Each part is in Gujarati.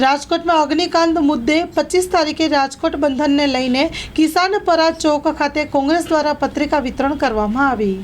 રાજકોટમાં અગ્નિકાંડ મુદ્દે પચીસ તારીખે રાજકોટ બંધનને લઈને કિસાન પરા ચોક ખાતે કોંગ્રેસ દ્વારા પત્રિકા વિતરણ કરવામાં આવી.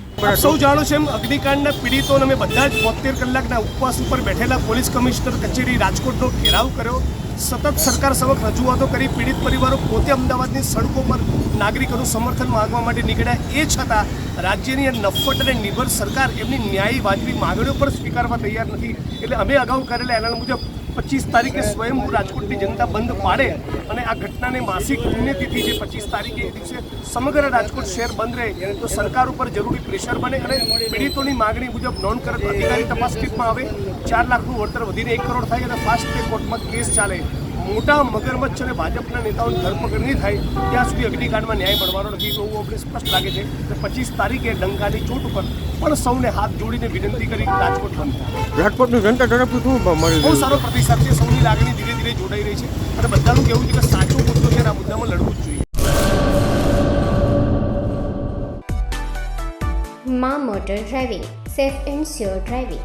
સૌ જાણો છે એમ અગ્નિકાંડના પીડિતોને અમે બધા જ બોતેર કલાકના ઉપવાસ ઉપર બેઠેલા પોલીસ કમિશનર કચેરી રાજકોટનો ઘેરાવ કર્યો. સતત સરકાર સમક્ષ રજૂઆતો કરી પીડિત પરિવારો પોતે અમદાવાદની સડકો પર નાગરિકોનું સમર્થન માંગવા માટે નીકળ્યા. એ છતાં રાજ્યની નફટ અને નિર્ભર સરકાર એમની ન્યાયી વાજબી માંગણીઓ પર સ્વીકારવા તૈયાર નથી. એટલે અમે અગાઉ કરેલા એલાન મુજબ પચીસ તારીખે સ્વયં રાજકોટની જનતા બંધ પાડે અને આ ઘટનાને માસિક પુણ્યતિથિ જે પચીસ તારીખે એ દિવસે સમગ્ર રાજકોટ શહેર બંધ રહે, તો સરકાર ઉપર જરૂરી પ્રેશર બને અને પીડિતોની માગણી મુજબ નોંધ કરત અધિકારી તપાસ કીટમાં આવે. ચાર લાખનું વળતર વધીને એક કરોડ થાય અને ફાસ્ટ ટ્રેક કોર્ટમાં કેસ ચાલે. મોટા મગરમચ્છ અને ભાજપના નેતાઓની ધરપકડ નહીં થાય ત્યાં સુધી અગ્નિકાંડમાં ન્યાય મળવાનો નથી. એવું આપણે સ્પષ્ટ લાગે છે કે પચીસ તારીખે ડંકાની ચોટ ઉપર પણ સૌને હાથ જોડીને વિનંતી કરી કે રાજકોટ બંધ રાજકોટની જનતા તરફથી શું મળી બહુ સારો પ્રતિસાદ છે. સૌની લાગણી ધીરે ધીરે જોડાઈ રહી છે. અને બધાનું કહેવું છે કે સાચો મુદ્દો છે આ મુદ્દામાં લડવું જ જોઈએ. માં motor driving safe and sure driving.